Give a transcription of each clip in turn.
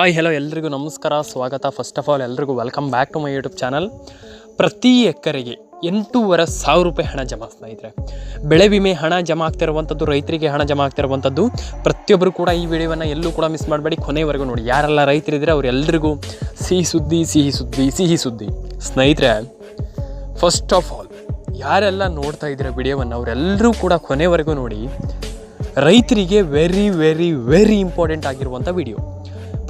Hi hello ಎಲ್ರಿಗೂ ನಮಸ್ಕಾರ. ಸ್ವಾಗತ. ಫಸ್ಟ್ ಆಫ್ ಆಲ್ ಎಲ್ರಿಗೂ welcome back to my YouTube channel ಪ್ರತಿ ಎಕರೆಗೆ ಎಂಟೂವರೆ ಸಾವಿರ ರೂಪಾಯಿ ಹಣ ಜಮಾ ಸ್ನೇಹಿತರೆ ಬೆಳೆ ವಿಮೆ ಹಣ ಜಮಾ ಆಗ್ತಿರುವಂಥದ್ದು ರೈತರಿಗೆ ಹಣ ಜಮಾ ಆಗ್ತಿರುವಂಥದ್ದು ಪ್ರತಿಯೊಬ್ಬರು ಕೂಡ ಈ ವಿಡಿಯೋವನ್ನು ಎಲ್ಲೂ ಕೂಡ ಮಿಸ್ ಮಾಡಬೇಡಿ. ಕೊನೆವರೆಗೂ ನೋಡಿ, ಯಾರೆಲ್ಲ ರೈತರಿದ್ದರೆ ಅವರೆಲ್ಲರಿಗೂ ಸಿಹಿ ಸುದ್ದಿ ಸಿಹಿ ಸುದ್ದಿ ಸಿಹಿ ಸುದ್ದಿ. ಸ್ನೇಹಿತರೆ ಫಸ್ಟ್ ಆಫ್ ಆಲ್ ಯಾರೆಲ್ಲ ನೋಡ್ತಾ ಇದ್ದೀರ ವಿಡಿಯೋವನ್ನು ಅವರೆಲ್ಲರೂ ಕೂಡ ಕೊನೆವರೆಗೂ ನೋಡಿ, ರೈತರಿಗೆ ವೆರಿ ವೆರಿ ವೆರಿ ಇಂಪಾರ್ಟೆಂಟ್ ಆಗಿರುವಂಥ ವಿಡಿಯೋ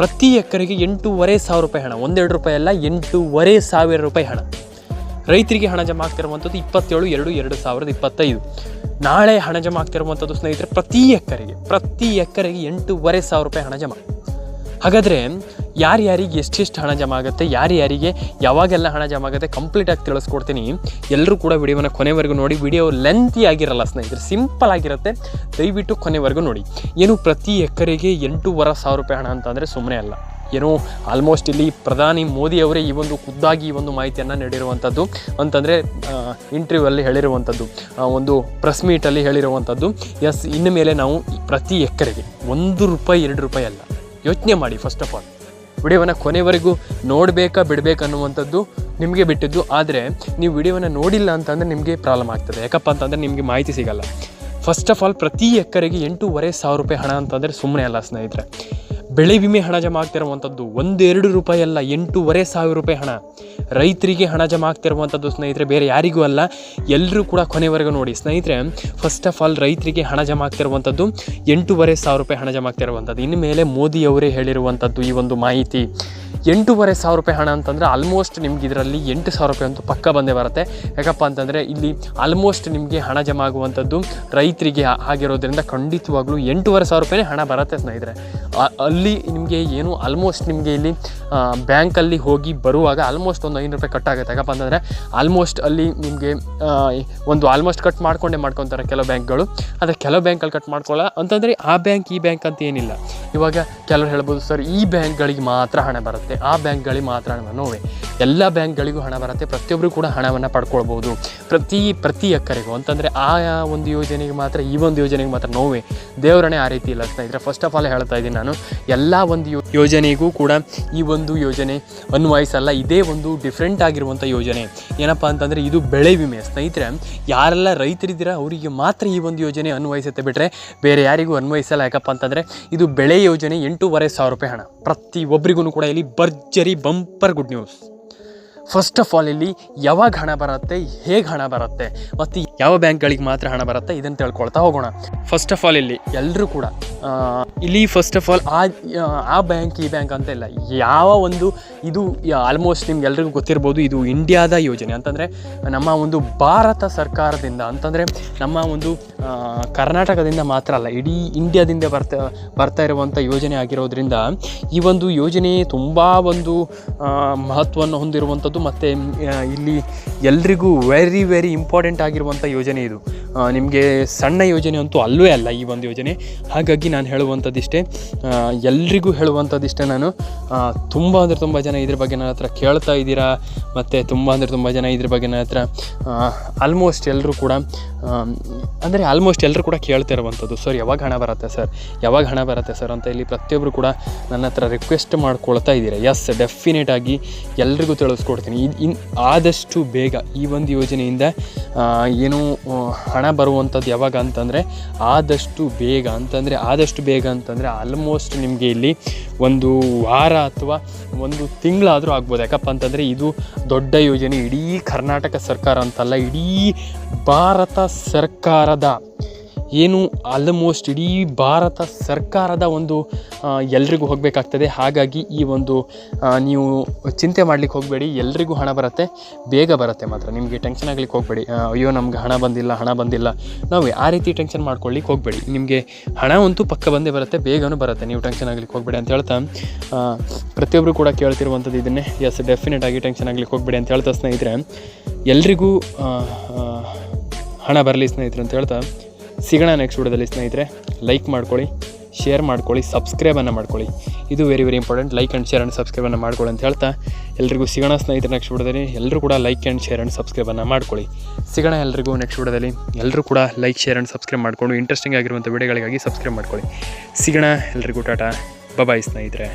ಪ್ರತಿ ಎಕರೆಗೆ ಎಂಟೂವರೆ ಸಾವಿರ ರೂಪಾಯಿ ಹಣ. ಒಂದೆರಡು ರೂಪಾಯಿ ಅಲ್ಲ, ಎಂಟೂವರೆ ಸಾವಿರ ರೂಪಾಯಿ ಹಣ. ರೈತರಿಗೆ ಹಣ ಜಮಾ ಆಗ್ತಿರುವಂಥದ್ದು ಇಪ್ಪತ್ತೇಳು, ಎರಡು ಎರಡು ಸಾವಿರದ ಇಪ್ಪತ್ತೈದು. ನಾಳೆ ಹಣ ಜಮಾ ಆಗ್ತಿರುವಂಥದ್ದು ಸ್ನೇಹಿತರೆ, ಪ್ರತಿ ಎಕರೆಗೆ ಪ್ರತಿ ಎಕರೆಗೆ ಎಂಟೂವರೆ ಸಾವಿರ ರೂಪಾಯಿ ಹಣ ಜಮಾ. ಹಾಗಾದರೆ ಯಾರ್ಯಾರಿಗೆ ಎಷ್ಟೆಷ್ಟು ಹಣ ಜಮಾ ಆಗುತ್ತೆ ಯಾರ್ಯಾರಿಗೆ ಯಾವಾಗೆಲ್ಲ ಹಣ ಜಮಾ ಆಗುತ್ತೆ ಕಂಪ್ಲೀಟಾಗಿ ತಿಳಿಸ್ಕೊಡ್ತೀನಿ. ಎಲ್ಲರೂ ಕೂಡ ವಿಡಿಯೋನ ಕೊನೆವರೆಗೂ ನೋಡಿ, ವಿಡಿಯೋ ಲೆಂತಿ ಆಗಿರಲ್ಲ ಸ್ನೇಹಿತರೆ ಸಿಂಪಲ್ ಆಗಿರುತ್ತೆ. ದಯವಿಟ್ಟು ಕೊನೆವರೆಗೂ ನೋಡಿ. ಏನು ಪ್ರತಿ ಎಕರೆಗೆ ಎಂಟೂವರೆ ಸಾವಿರ ರೂಪಾಯಿ ಹಣ ಅಂತಂದರೆ ಸುಮ್ಮನೆ ಅಲ್ಲ. ಏನೋ ಆಲ್ಮೋಸ್ಟ್ ಇಲ್ಲಿ ಪ್ರಧಾನಿ ಮೋದಿ ಅವರೇ ಈ ಒಂದು ಖುದ್ದಾಗಿ ಈ ಒಂದು ಮಾಹಿತಿಯನ್ನು ನೀಡಿರುವಂಥದ್ದು ಅಂತಂದರೆ ಇಂಟರ್ವ್ಯೂ ಅಲ್ಲಿ ಹೇಳಿರುವಂಥದ್ದು ಒಂದು ಪ್ರೆಸ್ ಮೀಟಲ್ಲಿ ಹೇಳಿರುವಂಥದ್ದು ಎಸ್ ಇನ್ನು ಮೇಲೆ ನಾವು ಪ್ರತಿ ಎಕರೆಗೆ ಒಂದು ರೂಪಾಯಿ, ಎರಡು ರೂಪಾಯಿ ಅಲ್ಲ. ಯೋಚನೆ ಮಾಡಿ ಫಸ್ಟ್ ಆಫ್ ಆಲ್ ವಿಡಿಯೋವನ್ನು ಕೊನೆವರೆಗೂ ನೋಡಬೇಕಾ ಬಿಡಬೇಕನ್ನುವಂಥದ್ದು ನಿಮಗೆ ಬಿಟ್ಟಿದ್ದು. ಆದರೆ ನೀವು ವಿಡಿಯೋವನ್ನು ನೋಡಿಲ್ಲ ಅಂತಂದರೆ ನಿಮಗೆ ಪ್ರಾಬ್ಲಮ್ ಆಗ್ತದೆ. ಯಾಕಪ್ಪ ಅಂತಂದರೆ ನಿಮಗೆ ಮಾಹಿತಿ ಸಿಗಲ್ಲ. ಫಸ್ಟ್ ಆಫ್ ಆಲ್ ಪ್ರತಿ ಎಕರೆಗೆ ಎಂಟೂವರೆ ಸಾವಿರ ರೂಪಾಯಿ ಹಣ ಅಂತಂದರೆ ಸುಮ್ಮನೆ ಅಲ್ಲ ಸ್ನೇಹಿತರೆ. ಬೆಳೆ ವಿಮೆ ಹಣ ಜಮಾ ಆಗ್ತಿರುವಂಥದ್ದು ಒಂದೆರಡು ರೂಪಾಯಿ ಅಲ್ಲ, ಎಂಟೂವರೆ ಸಾವಿರ ರೂಪಾಯಿ ಹಣ. ರೈತರಿಗೆ ಹಣ ಜಮಾ ಆಗ್ತಿರುವಂಥದ್ದು ಸ್ನೇಹಿತರೆ, ಬೇರೆ ಯಾರಿಗೂ ಅಲ್ಲ ಎಲ್ಲರೂ ಕೂಡ ಕೊನೆವರೆಗೂ ನೋಡಿ. ಸ್ನೇಹಿತರೆ ಫಸ್ಟ್ ಆಫ್ ಆಲ್ ರೈತರಿಗೆ ಹಣ ಜಮಾ ಆಗ್ತಿರುವಂಥದ್ದು ಎಂಟೂವರೆ ಸಾವಿರ ರೂಪಾಯಿ ಹಣ ಜಮಾ ಆಗ್ತಿರುವಂಥದ್ದು. ಇನ್ನು ಮೇಲೆ ಮೋದಿ ಅವರೇ ಹೇಳಿರುವಂಥದ್ದು ಈ ಒಂದು ಮಾಹಿತಿ. ಎಂಟೂವರೆ ಸಾವಿರ ರೂಪಾಯಿ ಹಣ ಅಂತಂದರೆ ಆಲ್ಮೋಸ್ಟ್ ನಿಮ್ಗೆ ಇದರಲ್ಲಿ ಎಂಟು ಸಾವಿರ ರೂಪಾಯಿ ಅಂತೂ ಪಕ್ಕ ಬಂದೇ ಬರುತ್ತೆ. ಯಾಕಪ್ಪ ಅಂತಂದರೆ ಇಲ್ಲಿ ಆಲ್ಮೋಸ್ಟ್ ನಿಮಗೆ ಹಣ ಜಮಾ ಆಗುವಂಥದ್ದು ರೈತರಿಗೆ ಆಗಿರೋದ್ರಿಂದ ಖಂಡಿತವಾಗ್ಲೂ ಎಂಟೂವರೆ ಸಾವಿರ ರೂಪಾಯಿನೇ ಹಣ ಬರುತ್ತೆ ಸ್ನೇಹಿತರೆ. ಅಲ್ಲಿ ನಿಮಗೆ ಏನು ಆಲ್ಮೋಸ್ಟ್ ನಿಮಗೆ ಇಲ್ಲಿ ಬ್ಯಾಂಕಲ್ಲಿ ಹೋಗಿ ಬರುವಾಗ ಆಲ್ಮೋಸ್ಟ್ ಒಂದು ಐನೂರು ರೂಪಾಯಿ ಕಟ್ ಆಗುತ್ತೆ ಯಾಕಪ್ಪ ಅಂತಂದರೆ ಆಲ್ಮೋಸ್ಟ್ ಅಲ್ಲಿ ನಿಮಗೆ ಒಂದು ಆಲ್ಮೋಸ್ಟ್ ಕಟ್ ಮಾಡ್ಕೊಂಡೇ ಮಾಡ್ಕೊತಾರೆ ಕೆಲವು ಬ್ಯಾಂಕ್ಗಳು. ಆದರೆ ಕೆಲವು ಬ್ಯಾಂಕಲ್ಲಿ ಕಟ್ ಮಾಡ್ಕೊಳ್ಳೋ ಅಂತಂದರೆ ಆ ಬ್ಯಾಂಕ್ ಈ ಬ್ಯಾಂಕ್ ಅಂತ ಏನಿಲ್ಲ. ಇವಾಗ ಕೆಲವರು ಹೇಳ್ಬೋದು, ಸರ್, ಈ ಬ್ಯಾಂಕ್ಗಳಿಗೆ ಮಾತ್ರ ಹಣ ಬರುತ್ತೆ. ಆ ಬ್ಯಾಂಕ್ಗಳಿಗೆ ಮಾತ್ರ ಹಣ ನೋವೆ. ಎಲ್ಲ ಬ್ಯಾಂಕ್ಗಳಿಗೂ ಹಣ ಬರುತ್ತೆ. ಪ್ರತಿಯೊಬ್ಬರು ಕೂಡ ಹಣವನ್ನು ಪಡ್ಕೊಳ್ಬೋದು. ಪ್ರತಿ ಪ್ರತಿ ಎಕರೆಗೂ. ಅಂತಂದರೆ ಆ ಒಂದು ಯೋಜನೆಗೆ ಮಾತ್ರ, ಈ ಒಂದು ಯೋಜನೆಗೆ ಮಾತ್ರ ನೋವೆ. ದೇವರಣೆ ಆ ರೀತಿ ಇಲ್ಲ ಸ್ನೇಹಿತರೆ. ಫಸ್ಟ್ ಆಫ್ ಆಲ್ ಹೇಳ್ತಾ ಇದ್ದೀನಿ ನಾನು, ಎಲ್ಲ ಒಂದು ಯೋಜನೆಗೂ ಕೂಡ ಈ ಒಂದು ಯೋಜನೆ ಅನ್ವಯಿಸಲ್ಲ. ಇದೇ ಒಂದು ಡಿಫ್ರೆಂಟ್ ಆಗಿರುವಂಥ ಯೋಜನೆ. ಏನಪ್ಪ ಅಂತಂದರೆ, ಇದು ಬೆಳೆ ವಿಮೆ. ಸ್ನೇಹಿತರೆ, ಯಾರೆಲ್ಲ ರೈತರಿದ್ದೀರಾ, ಅವರಿಗೆ ಮಾತ್ರ ಈ ಒಂದು ಯೋಜನೆ ಅನ್ವಯಿಸುತ್ತೆ ಬಿಟ್ಟರೆ ಬೇರೆ ಯಾರಿಗೂ ಅನ್ವಯಿಸಲ್ಲ. ಯಾಕಪ್ಪ ಅಂತಂದರೆ, ಇದು ಬೆಳೆ ಯೋಜನೆ ಎಂಟೂವರೆ ಸಾವಿರ ರೂಪಾಯಿ ಹಣ. ಪ್ರತಿ ಒಬ್ಬರಿಗೂ ಕೂಡ ಇಲ್ಲಿ ಭರ್ಜರಿ bumper good news. First of all ಇಲ್ಲಿ ಯಾವಾಗ ಹಣ ಬರುತ್ತೆ, ಹೇಗೆ ಹಣ ಬರುತ್ತೆ, ಮತ್ತು ಯಾವ ಬ್ಯಾಂಕ್ಗಳಿಗೆ ಮಾತ್ರ ಹಣ ಬರುತ್ತೆ, ಇದನ್ನು ತಿಳ್ಕೊಳ್ತಾ ಹೋಗೋಣ. ಫಸ್ಟ್ ಆಫ್ ಆಲ್ ಇಲ್ಲಿ ಎಲ್ಲರೂ ಕೂಡ ಇಲ್ಲಿ ಫಸ್ಟ್ ಆಫ್ ಆಲ್ ಆ ಆ ಬ್ಯಾಂಕ್, ಈ ಬ್ಯಾಂಕ್ ಅಂತ ಇಲ್ಲ. ಯಾವ ಒಂದು, ಇದು ಆಲ್ಮೋಸ್ಟ್ ನಿಮ್ಗೆ ಎಲ್ರಿಗೂ ಗೊತ್ತಿರ್ಬೋದು, ಇದು ಇಂಡಿಯಾದ ಯೋಜನೆ. ಅಂತಂದರೆ, ನಮ್ಮ ಒಂದು ಭಾರತ ಸರ್ಕಾರದಿಂದ, ಅಂತಂದರೆ, ನಮ್ಮ ಒಂದು ಕರ್ನಾಟಕದಿಂದ ಮಾತ್ರ ಅಲ್ಲ, ಇಡೀ ಇಂಡಿಯಾದಿಂದ ಬರ್ತಾ ಬರ್ತಾ ಇರುವಂಥ ಯೋಜನೆ ಆಗಿರೋದ್ರಿಂದ, ಈ ಒಂದು ಯೋಜನೆ ತುಂಬ ಒಂದು ಮಹತ್ವವನ್ನು ಹೊಂದಿರುವಂಥದ್ದು ಮತ್ತು ಇಲ್ಲಿ ಎಲ್ರಿಗೂ ವೆರಿ ವೆರಿ ಇಂಪಾರ್ಟೆಂಟ್ ಆಗಿರುವಂಥ ಯೋಜನೆ ಇದು. ನಿಮಗೆ ಸಣ್ಣ ಯೋಜನೆ ಅಂತೂ ಅಲ್ಲವೇ ಅಲ್ಲ ಈ ಒಂದು ಯೋಜನೆ. ಹಾಗಾಗಿ ನಾನು ಹೇಳುವಂಥದ್ದಿಷ್ಟೇ ಎಲ್ರಿಗೂ ಹೇಳುವಂಥದ್ದಿಷ್ಟೇ ನಾನು. ತುಂಬ ಅಂದರೆ ತುಂಬ ಜನ ಇದ್ರ ಬಗ್ಗೆ ನನ್ನ ಹತ್ರ ಕೇಳ್ತಾ ಇದ್ದೀರಾ, ಮತ್ತು ತುಂಬ ಅಂದರೆ ತುಂಬ ಜನ ಇದ್ರ ಬಗ್ಗೆ ನನ್ನ ಹತ್ರ ಆಲ್ಮೋಸ್ಟ್ ಎಲ್ಲರೂ ಕೂಡ ಅಂದರೆ ಆಲ್ಮೋಸ್ಟ್ ಎಲ್ಲರೂ ಕೂಡ ಕೇಳ್ತಾ ಇರುವಂಥದ್ದು. ಸರ್ ಯಾವಾಗ ಹಣ ಬರುತ್ತೆ ಸರ್ ಯಾವಾಗ ಹಣ ಬರುತ್ತೆ ಸರ್ ಅಂತ ಇಲ್ಲಿ ಪ್ರತಿಯೊಬ್ಬರು ಕೂಡ ನನ್ನ ಹತ್ರ ರಿಕ್ವೆಸ್ಟ್ ಮಾಡ್ಕೊಳ್ತಾ ಇದ್ದೀರಾ? ಎಸ್ ಆಗಿ ಎಲ್ರಿಗೂ ತಿಳಿಸ್ಕೊಡ್ತೀನಿ. ಇನ್ ಇನ್ ಆದಷ್ಟು ಬೇಗ ಈ ಒಂದು ಯೋಜನೆಯಿಂದ ಏನು ಹಣ ಬರುವಂಥದ್ದು ಯಾವಾಗ ಅಂತಂದರೆ ಆದಷ್ಟು ಬೇಗ, ಅಂತಂದರೆ ಆದಷ್ಟು ಬೇಗ ಅಂತಂದರೆ ಆಲ್ಮೋಸ್ಟ್ ನಿಮಗೆ ಇಲ್ಲಿ ಒಂದು ವಾರ ಅಥವಾ ಒಂದು ತಿಂಗಳಾದರೂ ಆಗ್ಬೋದು. ಯಾಕಪ್ಪ ಅಂತಂದರೆ ಇದು ದೊಡ್ಡ ಯೋಜನೆ. ಇಡೀ ಕರ್ನಾಟಕ ಸರ್ಕಾರ ಅಂತಲ್ಲ, ಇಡೀ ಭಾರತ ಸರ್ಕಾರದ ಏನು ಆಲ್ಮೋಸ್ಟ್ ಇಡೀ ಭಾರತ ಸರ್ಕಾರದ ಒಂದು ಎಲ್ರಿಗೂ ಹೋಗಬೇಕಾಗ್ತದೆ. ಹಾಗಾಗಿ ಈ ಒಂದು ನೀವು ಚಿಂತೆ ಮಾಡ್ಲಿಕ್ಕೆ ಹೋಗಬೇಡಿ. ಎಲ್ರಿಗೂ ಹಣ ಬರುತ್ತೆ. ಬೇಗ ಬರುತ್ತೆ ಮಾತ್ರ. ನಿಮಗೆ ಟೆನ್ಷನ್ ಆಗಲಿಕ್ಕೆ ಹೋಗಬೇಡಿ. ಅಯ್ಯೋ, ನಮ್ಗೆ ಹಣ ಬಂದಿಲ್ಲ ಹಣ ಬಂದಿಲ್ಲ. ನಾವು ಆ ರೀತಿ ಟೆನ್ಷನ್ ಮಾಡ್ಕೊಳ್ಳಿಕ್ಕೆ ಹೋಗಬೇಡಿ. ನಿಮಗೆ ಹಣ ಅಂತೂ ಪಕ್ಕ ಬಂದೇ ಬರುತ್ತೆ, ಬೇಗನೂ ಬರುತ್ತೆ. ನೀವು ಟೆನ್ಷನ್ ಆಗಲಿಕ್ಕೆ ಹೋಗಬೇಡಿ ಅಂತ ಹೇಳ್ತಾ ಪ್ರತಿಯೊಬ್ಬರು ಕೂಡ ಕೇಳ್ತಿರುವಂಥದ್ದು ಇದನ್ನೇ. ಎಸ್ ಡೆಫಿನೆಟ್ ಆಗಿ ಟೆನ್ಷನ್ ಆಗ್ಲಿಕ್ಕೆ ಹೋಗಬೇಡಿ ಅಂತ ಹೇಳ್ತಾ ಸ್ನೇಹಿತರೆ. ಎಲ್ರಿಗೂ ಹಣ ಬರಲಿ ಸ್ನೇಹಿತರೆ ಅಂತ ಹೇಳ್ತಾ ಸಿಗೋಣ ನೆಕ್ಸ್ಟ್ ವಿಡಿಯೋದಲ್ಲಿ ಸ್ನೇಹಿತರೆ. ಲೈಕ್ ಮಾಡ್ಕೊಳ್ಳಿ ಶೇರ್ ಮಾಡ್ಕೊಳ್ಳಿ ಸಬ್ಸ್ಕ್ರೈಬನ್ನು ಮಾಡ್ಕೊಳ್ಳಿ. ಇದು very very important like and share and ಸಬ್ಸ್ಕ್ರೈಬನ್ನು ಮಾಡ್ಕೊಳ್ಳಿ ಅಂತ ಹೇಳ್ತಾ ಎಲ್ರಿಗೂ ಸಿಗೋಣ ಸ್ನೇಹಿತರೆ ನೆಕ್ಸ್ಟ್ ವಿಡಿಯೋದಲ್ಲಿ. ಎಲ್ಲರೂ ಕೂಡ ಲೈಕ್ ಆ್ಯಂಡ್ ಶೇರ್ ಆ್ಯಂಡ್ ಸಬ್ಸ್ಕ್ರೈಬನ್ನು ಮಾಡ್ಕೊಳ್ಳಿ. ಸಿಗೋಣ ಎಲ್ರಿಗೂ ನೆಕ್ಸ್ಟ್ ವಿಡಿಯೋದಲ್ಲಿ. ಎಲ್ಲರೂ ಕೂಡ ಲೈಕ್ ಶೇರ್ ಆ್ಯಂಡ್ ಸಬ್ಸ್ಕ್ರೈಬ್ ಮಾಡಿಕೊಂಡು ಇಂಟ್ರೆಸ್ಟಿಂಗ್ ಆಗಿರುವಂಥ ವಿಡಿಯೋಗಳಿಗಾಗಿ ಸಬ್ಸ್ಕ್ರೈಬ್ ಮಾಡ್ಕೊಳ್ಳಿ. ಸಿಗೋಣ ಎಲ್ರಿಗೂ, ಟಾಟಾ. ಬಬಾಯ್ ಸ್ನೇಹಿತರೆ.